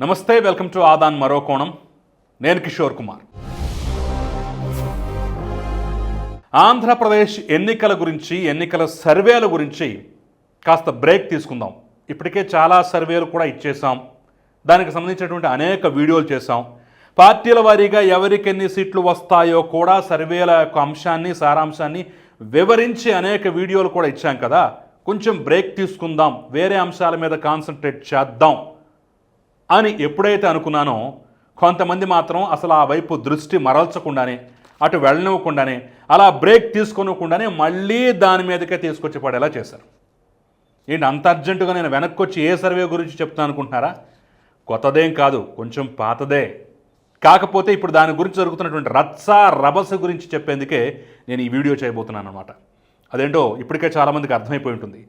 నమస్తే welcome to Aadan మరో కోణం. నేను కిషోర్ కుమార్. ఆంధ్రప్రదేశ్ ఎన్నికల గురించి ఎన్నికల సర్వేల గురించి కాస్త బ్రేక్ తీసుకుందాం. ఇప్పటికే చాలా సర్వేలు కూడా ఇచ్చేసాం దానికి సంబంధించినటువంటి అనేక వీడియోలు చేసాం పార్టీల వారీగా ఎవరికి ఎన్ని సీట్లు వస్తాయో కూడా సర్వేల యొక్క అంశాన్ని సారాంశాన్ని వివరించి అనేక వీడియోలు కూడా ఇచ్చాం కదా. కొంచెం బ్రేక్ తీసుకుందాం. వేరే అంశాల మీద కాన్సన్ట్రేట్ చేద్దాం. అని ఎప్పుడైతే అనుకున్నానో కొంతమంది మాత్రం అసలు ఆ వైపు దృష్టి మరల్చకుండానే అటు వెళ్ళనివ్వకుండానే అలా బ్రేక్ తీసుకోనివ్వకుండానే మళ్ళీ దాని మీదకే తీసుకొచ్చి పడేలా చేశారు. ఏంటి అంత అర్జెంటుగా నేను వెనక్కి వచ్చి ఏ సర్వే గురించి చెప్తాను అనుకుంటున్నారా? కొత్తదేం కాదు కొంచెం పాతదే. కాకపోతే ఇప్పుడు దాని గురించి జరుగుతున్నటువంటి రత్స రభస గురించి చెప్పేందుకే నేను ఈ వీడియో చేయబోతున్నాను అనమాట అదేంటో ఇప్పటికే చాలామందికి అర్థమైపోయి ఉంటుంది.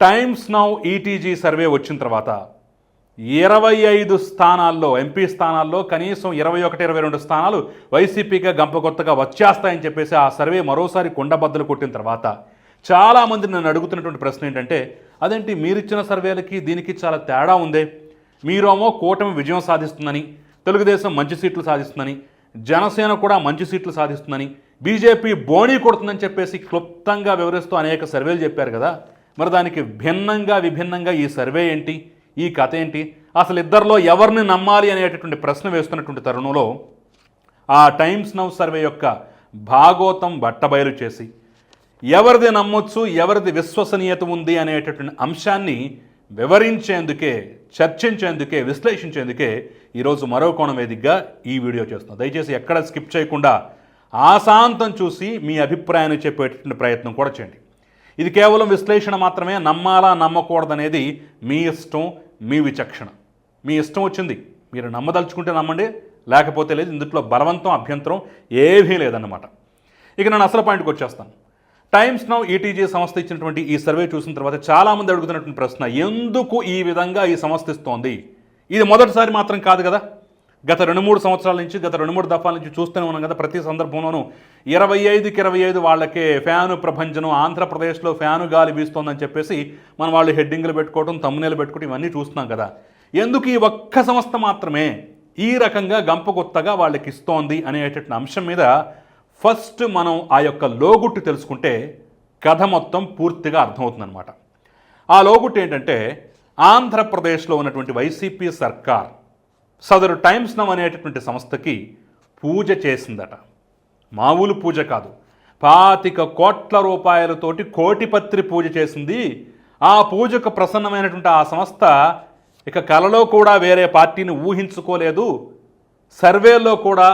టైమ్స్ నౌ ఈటీజీ సర్వే వచ్చిన తర్వాత ఇరవై ఐదు స్థానాల్లో ఎంపీ స్థానాల్లో కనీసం ఇరవై ఒకటి ఇరవై రెండు స్థానాలు వైసీపీగా గంపకొత్తగా వచ్చేస్తాయని చెప్పేసి ఆ సర్వే మరోసారి కుండబద్దలు కొట్టిన తర్వాత చాలామంది నన్ను అడుగుతున్నటువంటి ప్రశ్న ఏంటంటే అదేంటి మీరిచ్చిన సర్వేలకి దీనికి చాలా తేడా ఉందే? మీరేమో కూటమి విజయం సాధిస్తుందని తెలుగుదేశం మంచి సీట్లు సాధిస్తుందని జనసేన కూడా మంచి సీట్లు సాధిస్తుందని బీజేపీ బోణీ కొడుతుందని చెప్పేసి క్లుప్తంగా వివరిస్తూ అనేక సర్వేలు చెప్పారు కదా. మరి దానికి భిన్నంగా విభిన్నంగా ఈ సర్వే ఏంటి? ఈ కథ ఏంటి? అసలు ఇద్దరిలో ఎవరిని నమ్మాలి అనేటటువంటి ప్రశ్న వేస్తున్నటువంటి తరుణంలో ఆ టైమ్స్ నౌ సర్వే యొక్క భాగోతం బట్టబయలు చేసి ఎవరిది నమ్మొచ్చు ఎవరిది విశ్వసనీయత ఉంది అనేటటువంటి అంశాన్ని వివరించేందుకే చర్చించేందుకే విశ్లేషించేందుకే ఈరోజు మరో కోణం వేదికగా ఈ వీడియో చేస్తున్నాం. దయచేసి ఎక్కడ స్కిప్ చేయకుండా ఆశాంతం చూసి మీ అభిప్రాయాన్ని చెప్పేటటువంటి ప్రయత్నం కూడా చేయండి. ఇది కేవలం విశ్లేషణ మాత్రమే. నమ్మాలా నమ్మకూడదనేది మీ ఇష్టం మీ విచక్షణ. మీ ఇష్టం వచ్చింది మీరు నమ్మదలుచుకుంటే నమ్మండి లేకపోతే లేదు ఇందులో బలవంతం అభ్యంతరం ఏమీ లేదన్నమాట. ఇక నేను అసలు పాయింట్కి వచ్చేస్తాను. టైమ్స్ నౌ ఈటీజీ సంస్థ ఇచ్చినటువంటి ఈ సర్వే చూసిన తర్వాత చాలామంది అడుగుతున్నటువంటి ప్రశ్న ఎందుకు ఈ విధంగా ఈ సంస్థ ఇస్తోంది? ఇది మొదటిసారి మాత్రం కాదు కదా? గత రెండు మూడు సంవత్సరాల నుంచి గత రెండు మూడు దఫాల నుంచి చూస్తూనే ఉన్నాం కదా ప్రతి సందర్భంలోనూ ఇరవై ఐదుకి ఇరవై ఐదు వాళ్ళకే ఫ్యాను ప్రభంజనం ఆంధ్రప్రదేశ్లో ఫ్యాను గాలి వీస్తోందని చెప్పేసి మన వాళ్ళు హెడ్డింగ్లు పెట్టుకోవడం తమ్మునేలు పెట్టుకోవడం ఇవన్నీ చూస్తున్నాం కదా. ఎందుకు ఈ ఒక్క సంస్థ మాత్రమే ఈ రకంగా గంపగొత్తగా వాళ్ళకి ఇస్తోంది అనేటటువంటి అంశం మీద ఫస్ట్ మనం ఆ యొక్క లోగుట్టు తెలుసుకుంటే కథ మొత్తం పూర్తిగా అర్థమవుతుందన్నమాట. ఆ లోగుట్టు ఏంటంటే ఆంధ్రప్రదేశ్లో ఉన్నటువంటి వైసీపీ సర్కార్ సదరు టైమ్స్ నవ్ అనేటటువంటి సంస్థకి పూజ చేసిందట. మామూలు పూజ కాదు. పాతిక కోట్ల రూపాయలతోటి కోటిపత్రి పూజ చేసింది. ఆ పూజకు ప్రసన్నమైనటువంటి ఆ సంస్థ ఇక కలలో కూడా వేరే పార్టీని ఊహించుకోలేదు. సర్వేలో కూడా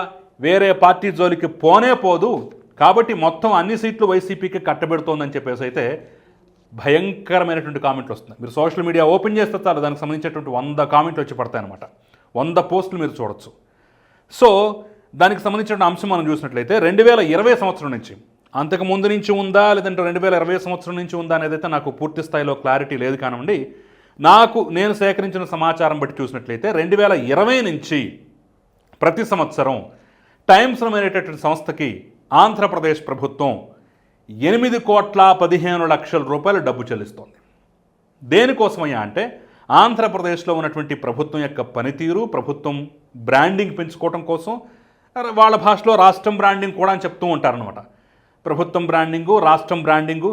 వేరే పార్టీ జోలికి పోనే పోదు. కాబట్టి మొత్తం అన్ని సీట్లు వైసీపీకి కట్టబెడుతోందని చెప్పేసి అయితే భయంకరమైనటువంటి కామెంట్లు వస్తున్నాయి. మీరు సోషల్ మీడియా ఓపెన్ చేస్తే చాలు దానికి సంబంధించినటువంటి వంద కామెంట్లు వచ్చి పడతాయన్నమాట. వంద పోస్టులు మీరు చూడొచ్చు. సో దానికి సంబంధించిన అంశం మనం చూసినట్లయితే రెండు వేల ఇరవై సంవత్సరం నుంచి అంతకు ముందు నుంచి ఉందా లేదంటే రెండు వేల ఇరవై సంవత్సరం నుంచి ఉందా అనేది అయితే నాకు పూర్తి స్థాయిలో క్లారిటీ లేదు కానివ్వండి నాకు నేను సేకరించిన సమాచారం బట్టి చూసినట్లయితే రెండు వేల ఇరవై నుంచి ప్రతి సంవత్సరం టైమ్స్ అనేటటువంటి సంస్థకి ఆంధ్రప్రదేశ్ ప్రభుత్వం ఎనిమిది కోట్ల పదిహేను లక్షల రూపాయలు డబ్బు చెల్లిస్తోంది. దేనికోసమయ్యా అంటే ఆంధ్రప్రదేశ్లో ఉన్నటువంటి ప్రభుత్వం యొక్క పనితీరు ప్రభుత్వం బ్రాండింగ్ పెంచుకోవడం కోసం వాళ్ళ భాషలో రాష్ట్రం బ్రాండింగ్ కూడా అని చెప్తూ ఉంటారనమాట ప్రభుత్వం బ్రాండింగు రాష్ట్రం బ్రాండింగు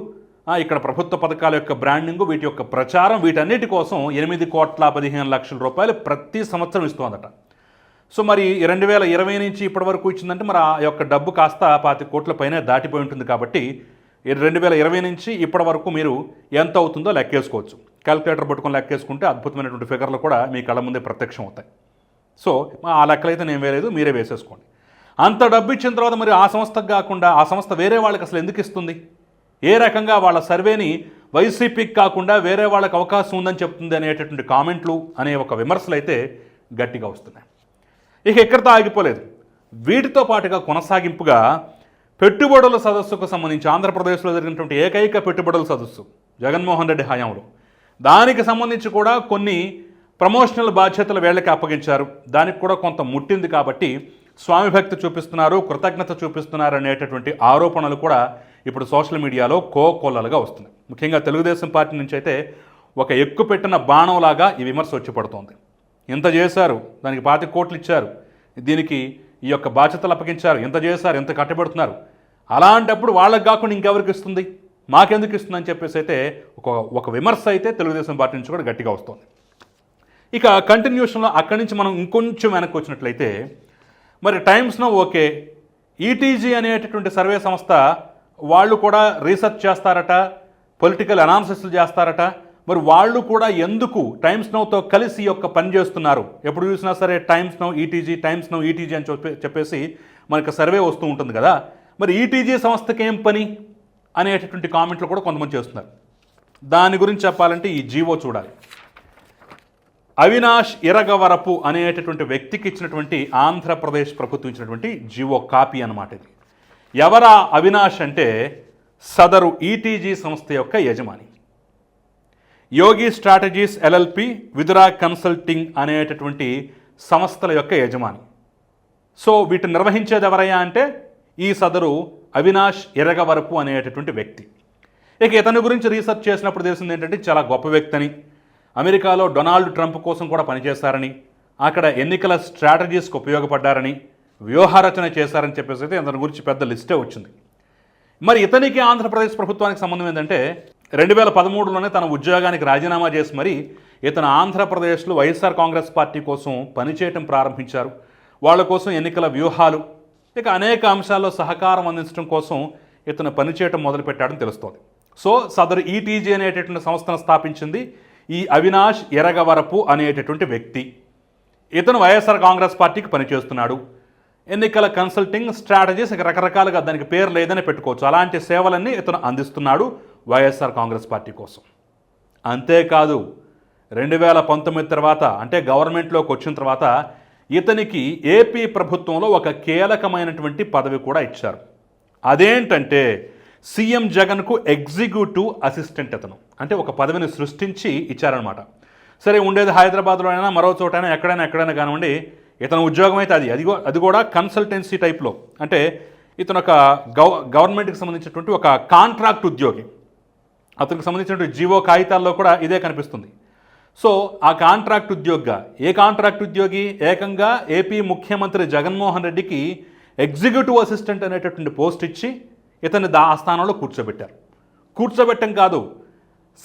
ఇక్కడ ప్రభుత్వ పథకాల యొక్క బ్రాండింగు వీటి యొక్క ప్రచారం వీటన్నిటి కోసం ఎనిమిది కోట్ల పదిహేను లక్షల రూపాయలు ప్రతి సంవత్సరం ఇస్తోందట. సో మరి రెండు వేల ఇరవై నుంచి ఇప్పటి వరకు ఇచ్చిందంటే మరి ఆ యొక్క డబ్బు కాస్త పాతి కోట్ల పైన దాటిపోయి ఉంటుంది కాబట్టి రెండు వేల ఇరవై నుంచి ఇప్పటి వరకు మీరు ఎంత అవుతుందో లెక్కేసుకోవచ్చు. క్యాల్కులేటర్ పట్టుకొని లెక్కేసుకుంటే అద్భుతమైనటువంటి ఫిగర్లు కూడా మీ కళ్ళ ముందే ప్రత్యక్షం అవుతాయి సో ఆ లెక్కలైతే నేను వేయలేదు మీరే వేసేసుకోండి. అంత డబ్బు ఇచ్చిన తర్వాత మరి ఆ సంస్థకు కాకుండా ఆ సంస్థ వేరే వాళ్ళకి అసలు ఎందుకు ఇస్తుంది? ఏ రకంగా వాళ్ళ సర్వేని వైసీపీకి కాకుండా వేరే వాళ్ళకి అవకాశం ఉందని చెప్తుంది అనేటటువంటి కామెంట్లు అనే ఒక విమర్శలు అయితే గట్టిగా వస్తున్నాయి. ఇక ఎక్కడితో ఆగిపోలేదు. వీటితో పాటుగా కొనసాగింపుగా పెట్టుబడుల సదస్సుకు సంబంధించి ఆంధ్రప్రదేశ్లో జరిగినటువంటి ఏకైక పెట్టుబడుల సదస్సు జగన్మోహన్ రెడ్డి హయాంలో. దానికి సంబంధించి కూడా కొన్ని ప్రమోషనల్ బాధ్యతలు వేళ్ళకి అప్పగించారు. దానికి కూడా కొంత ముట్టింది కాబట్టి స్వామి భక్తి చూపిస్తున్నారు కృతజ్ఞత చూపిస్తున్నారు అనేటటువంటి ఆరోపణలు కూడా ఇప్పుడు సోషల్ మీడియాలో కోకొల్లలుగా వస్తున్నాయి. ముఖ్యంగా తెలుగుదేశం పార్టీ నుంచి అయితే ఒక ఎక్కుపెట్టిన బాణంలాగా ఈ విమర్శ వచ్చి పడుతోంది. ఇంత చేశారు దానికి పాతి కోట్లు ఇచ్చారు దీనికి ఈ యొక్క బాధ్యతలు అప్పగించారు ఇంత చేశారు ఇంత కట్టబెడుతున్నారు. అలాంటప్పుడు వాళ్ళకి కాకుండా ఇంకెవరికి ఇస్తుంది? మాకెందుకు ఇస్తుందని చెప్పేసి అయితే ఒక ఒక విమర్శ అయితే తెలుగుదేశం పార్టీ నుంచి కూడా గట్టిగా వస్తుంది. ఇక కంటిన్యూషన్లో అక్కడి నుంచి మనం ఇంకొంచెం వెనక్కి వచ్చినట్లయితే మరి టైమ్స్నో ఓకే ఈటీజీ అనేటటువంటి సర్వే సంస్థ వాళ్ళు కూడా రీసెర్చ్ చేస్తారట పొలిటికల్ అనాలిసిస్లు చేస్తారట మరి వాళ్ళు కూడా ఎందుకు టైమ్స్ నౌతో కలిసి యొక్క పని చేస్తున్నారు? ఎప్పుడు చూసినా సరే Times Now ETG Times Now ETG అని చెప్పేసి మనకు సర్వే వస్తూ ఉంటుంది కదా. మరి ఈటీజీ సంస్థకి ఏం పని? అనేటటువంటి కామెంట్లు కూడా కొంతమంది చేస్తున్నారు. దాని గురించి చెప్పాలంటే ఈ జీవో చూడాలి. అవినాష్ ఇరగవరపు అనేటటువంటి వ్యక్తికి ఇచ్చినటువంటి ఆంధ్రప్రదేశ్ ప్రభుత్వం ఇచ్చినటువంటి జీవో కాపీ అన్నమాట ఇది. ఎవరా అవినాష్ అంటే సదరు ఈటీజీ సంస్థ యొక్క యజమాని. Yogi strategies LLP Vidura consulting అనేటటువంటి సంస్థల యొక్క యజమాని. సో వీటిని నిర్వహించేది ఎవరయ్యా అంటే ఈ సదరు అవినాష్ ఎరగవరపు అనేటటువంటి వ్యక్తి. ఇక ఇతని గురించి రీసెర్చ్ చేసినప్పుడు తెలిసింది ఏంటంటే చాలా గొప్ప వ్యక్తి అని అమెరికాలో డొనాల్డ్ ట్రంప్ కోసం కూడా పనిచేశారని అక్కడ ఎన్నికల స్ట్రాటజీస్కి ఉపయోగపడ్డారని వ్యూహారచన చేశారని చెప్పేసి అయితే ఇతని గురించి పెద్ద లిస్టే వచ్చింది. మరి ఇతనికి ఆంధ్రప్రదేశ్ ప్రభుత్వానికి సంబంధం ఏంటంటే రెండు వేల పదమూడులోనే తన ఉద్యోగానికి రాజీనామా చేసి మరి ఇతను ఆంధ్రప్రదేశ్లో వైఎస్ఆర్ కాంగ్రెస్ పార్టీ కోసం పనిచేయటం ప్రారంభించారు. వాళ్ళ కోసం ఎన్నికల వ్యూహాలు ఇక అనేక అంశాల్లో సహకారం అందించడం కోసం ఇతను పనిచేయటం మొదలుపెట్టాడని తెలుస్తోంది. సో సదరు ఈటీజీ అనేటటువంటి సంస్థను స్థాపించింది ఈ అవినాష్ ఎరగవరపు అనేటటువంటి వ్యక్తి. ఇతను వైఎస్ఆర్ కాంగ్రెస్ పార్టీకి పనిచేస్తున్నాడు. ఎన్నికల కన్సల్టింగ్ స్ట్రాటజీస్ ఇక రకరకాలుగా దానికి పేరు లేదని పెట్టుకోవచ్చు. అలాంటి సేవలన్నీ ఇతను అందిస్తున్నాడు వైఎస్ఆర్ కాంగ్రెస్ పార్టీ కోసం. అంతేకాదు రెండు వేల పంతొమ్మిది తర్వాత అంటే గవర్నమెంట్లోకి వచ్చిన తర్వాత ఇతనికి ఏపీ ప్రభుత్వంలో ఒక కీలకమైనటువంటి పదవి కూడా ఇచ్చారు. అదేంటంటే సీఎం జగన్కు ఎగ్జిక్యూటివ్ అసిస్టెంట్ అతను. అంటే ఒక పదవిని సృష్టించి ఇచ్చారనమాట సరే ఉండేది హైదరాబాద్లో అయినా మరో చోటైనా ఎక్కడైనా ఎక్కడైనా కానివ్వండి ఇతను ఉద్యోగం అయితే అది. అది అది కూడా కన్సల్టెన్సీ టైప్లో. అంటే ఇతను ఒక గవ గవర్నమెంట్కి సంబంధించినటువంటి ఒక కాంట్రాక్ట్ ఉద్యోగి. అతనికి సంబంధించినటువంటి జీవో కాగితాల్లో కూడా ఇదే కనిపిస్తుంది. సో ఆ కాంట్రాక్ట్ ఉద్యోగిగా ఏ కాంట్రాక్ట్ ఉద్యోగి? ఏకంగా ఏపీ ముఖ్యమంత్రి జగన్మోహన్ రెడ్డికి ఎగ్జిక్యూటివ్ అసిస్టెంట్ అనేటటువంటి పోస్ట్ ఇచ్చి ఇతన్ని దా ఆ స్థానంలో కూర్చోబెట్టారు. కూర్చోబెట్టం కాదు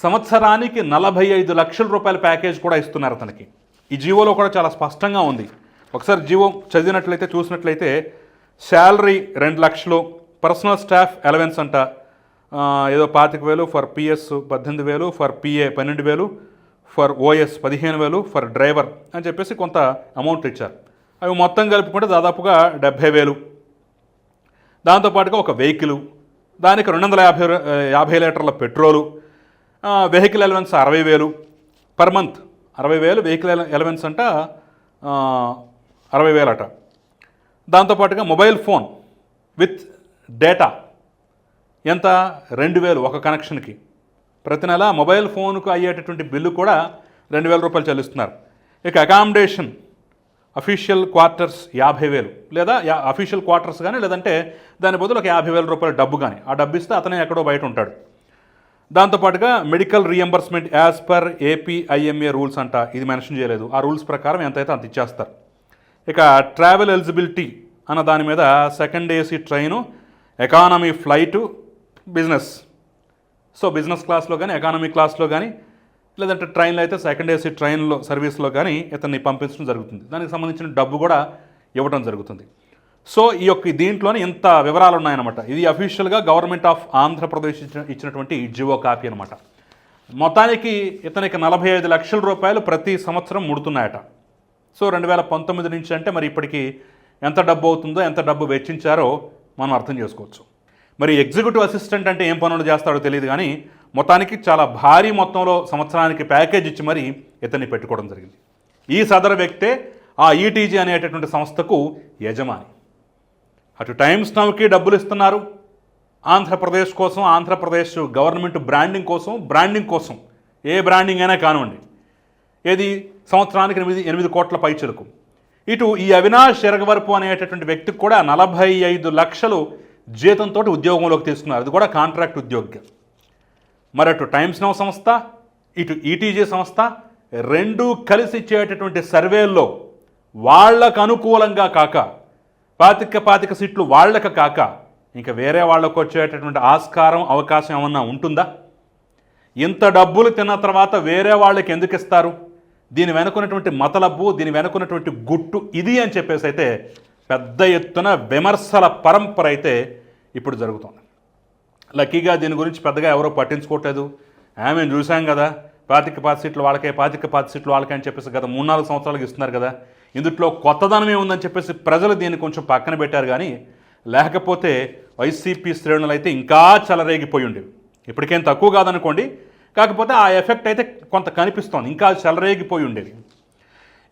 సంవత్సరానికి నలభై ఐదు లక్షల రూపాయల ప్యాకేజ్ కూడా ఇస్తున్నారు అతనికి. ఈ జీవోలో కూడా చాలా స్పష్టంగా ఉంది. ఒకసారి జీవో చదివినట్లయితే చూసినట్లయితే శాలరీ రెండు లక్షలు పర్సనల్ స్టాఫ్ అలవెన్స్ అంట. ఏదో పాతిక వేలు ఫర్ పిఎస్ పద్దెనిమిది వేలు ఫర్ పిఏ పన్నెండు వేలు ఫర్ ఓఎస్ పదిహేను వేలు ఫర్ డ్రైవర్ అని చెప్పేసి కొంత అమౌంట్ ఇచ్చారు. అవి మొత్తం కలుపుకుంటే దాదాపుగా డెబ్భై వేలు. దాంతోపాటుగా ఒక వెహికల్ దానికి రెండు వందల యాభై యాభై లీటర్ల పెట్రోలు వెహికల్ ఎలవెన్స్ అరవై వేలు పర్ మంత్ అరవై వేలు వెహికల్ ఎలవెన్స్ అంట అరవై వేలట. దాంతోపాటుగా మొబైల్ ఫోన్ విత్ డేటా ఎంత? రెండు వేలు ఒక కనెక్షన్కి. ప్రతి నెల మొబైల్ ఫోన్కు అయ్యేటటువంటి బిల్లు కూడా రెండు వేల రూపాయలు చెల్లిస్తున్నారు. ఇక అకామిడేషన్ అఫీషియల్ క్వార్టర్స్ యాభై వేలు. లేదా యా అఫీషియల్ క్వార్టర్స్ కానీ లేదంటే దాని బదులు ఒక యాభై వేల రూపాయల డబ్బు కానీ ఆ డబ్బు ఇస్తే అతనే ఎక్కడో బయట ఉంటాడు. దాంతోపాటుగా medical reimbursement as per AP IMA rules అంట ఇది మెన్షన్ చేయలేదు. ఆ రూల్స్ ప్రకారం ఎంతైతే అంత ఇచ్చేస్తారు. ఇక ట్రావెల్ ఎలిజిబిలిటీ అన్న దాని మీద second AC train economy flight business so business క్లాస్లో కానీ ఎకానమీ క్లాస్లో కానీ లేదంటే ట్రైన్లో అయితే సెకండ్ ఏసీ ట్రైన్లో సర్వీస్లో కానీ ఇతన్ని పంపించడం జరుగుతుంది. దానికి సంబంధించిన డబ్బు కూడా ఇవ్వడం జరుగుతుంది. సో ఈ యొక్క దీంట్లోనే ఇంత వివరాలు ఉన్నాయన్నమాట ఇది అఫీషియల్గా గవర్నమెంట్ ఆఫ్ ఆంధ్రప్రదేశ్ ఇచ్చిన ఇచ్చినటువంటి జివో కాపీ అనమాట మొత్తానికి ఇతనికి నలభై ఐదు లక్షల రూపాయలు ప్రతి సంవత్సరం ముడుతున్నాయట. సో రెండు వేల పంతొమ్మిది నుంచి అంటే మరి ఇప్పటికీ ఎంత డబ్బు అవుతుందో ఎంత డబ్బు వెచ్చించారో మనం అర్థం చేసుకోవచ్చు. మరి ఎగ్జిక్యూటివ్ అసిస్టెంట్ అంటే ఏం పనులు చేస్తాడో తెలియదు కానీ మొత్తానికి చాలా భారీ మొత్తంలో సంవత్సరానికి ప్యాకేజ్ ఇచ్చి మరి ఇతన్ని పెట్టుకోవడం జరిగింది. ఈ సదరు వ్యక్తే ఆ ఈటీజీ అనేటటువంటి సంస్థకు యజమాని. అటు టైమ్స్ నౌకి డబ్బులు ఇస్తున్నారు. ఆంధ్రప్రదేశ్ కోసం ఆంధ్రప్రదేశ్ గవర్నమెంట్ బ్రాండింగ్ కోసం బ్రాండింగ్ కోసం ఏ బ్రాండింగ్ అయినా కానివ్వండి ఏది సంవత్సరానికి ఎనిమిది ఎనిమిది కోట్ల పైచలకు. ఇటు ఈ అవినాష్ ఎరగవరపు అనేటటువంటి వ్యక్తికి కూడా నలభై ఐదు లక్షలు జీతంతో ఉద్యోగంలోకి తీసుకున్నారు. అది కూడా కాంట్రాక్ట్ ఉద్యోగి మరి అటు టైమ్స్ నౌ సంస్థ ఇటు ఈటీజీ సంస్థ రెండు కలిసి ఇచ్చేటటువంటి సర్వేల్లో వాళ్ళకు అనుకూలంగా కాక పాతిక పాతిక సీట్లు వాళ్ళకి కాక ఇంకా వేరే వాళ్ళకు వచ్చేటటువంటి ఆస్కారం అవకాశం ఏమన్నా ఉంటుందా? ఇంత డబ్బులు తిన్న తర్వాత వేరే వాళ్ళకి ఎందుకు ఇస్తారు? దీని వెనుకున్నటువంటి మతలబ్బు దీని వెనుకున్నటువంటి గుట్టు ఇది అని చెప్పేసి అయితే పెద్ద ఎత్తున విమర్శల పరంపర అయితే ఇప్పుడు జరుగుతుంది. లక్కీగా దీని గురించి పెద్దగా ఎవరో పట్టించుకోవట్లేదు. ఆమె చూసాం కదా పాతిక పాతి సీట్లు వాళ్ళకే పాతిక పాతి సీట్లు వాళ్ళకే అని చెప్పేసి గత మూడు నాలుగు సంవత్సరాలకు ఇస్తున్నారు కదా. ఇందుట్లో కొత్తదనమే ఉందని చెప్పేసి ప్రజలు దీన్ని కొంచెం పక్కన పెట్టారు కానీ లేకపోతే వైసీపీ శ్రేణులు అయితే ఇంకా చెలరేగిపోయి ఉండేవి. ఇప్పటికేం తక్కువ కాదనుకోండి. కాకపోతే ఆ ఎఫెక్ట్ అయితే కొంత కనిపిస్తోంది. ఇంకా చెలరేగిపోయి ఉండేది.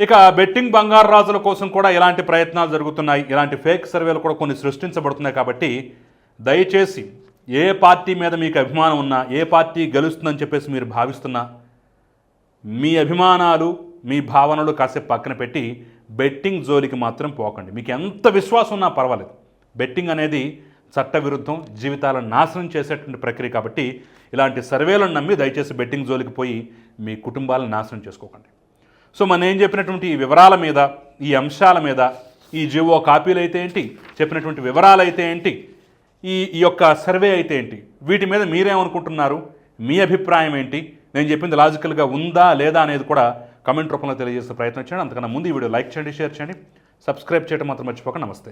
ఇక బెట్టింగ్ బంగారు రాజుల కోసం కూడా ఇలాంటి ప్రయత్నాలు జరుగుతున్నాయి. ఇలాంటి ఫేక్ సర్వేలు కూడా కొన్ని సృష్టించబడుతున్నాయి కాబట్టి దయచేసి ఏ పార్టీ మీద మీకు అభిమానం ఉన్నా ఏ పార్టీ గెలుస్తుందని చెప్పేసి మీరు భావిస్తున్నా మీ అభిమానాలు మీ భావనలు కాసేపు పక్కన పెట్టి బెట్టింగ్ జోలికి మాత్రం పోకండి. మీకు ఎంత విశ్వాసం ఉన్నా పర్వాలేదు. బెట్టింగ్ అనేది చట్టవిరుద్ధం జీవితాలను నాశనం చేసేటువంటి ప్రక్రియ కాబట్టి ఇలాంటి సర్వేలను నమ్మి దయచేసి బెట్టింగ్ జోలికి పోయి మీ కుటుంబాలను నాశనం చేసుకోకండి. సో మన ఏం చెప్పినటువంటి ఈ వివరాల మీద ఈ అంశాల మీద ఈ జివో కాపీలు అయితే ఏంటి? చెప్పినటువంటి వివరాలు అయితే ఏంటి? ఈ ఈ యొక్క సర్వే అయితే ఏంటి? వీటి మీద మీరేమనుకుంటున్నారు? మీ అభిప్రాయం ఏంటి? నేను చెప్పింది లాజికల్గా ఉందా లేదా అనేది కూడా కమెంట్ రూపంలో తెలియజేసే ప్రయత్నం చేయండి. అంతకన్నా ముందు ఈ వీడియో లైక్ చేయండి షేర్ చేయండి. సబ్స్క్రైబ్ చేయడం మాత్రం మర్చిపోక. నమస్తే.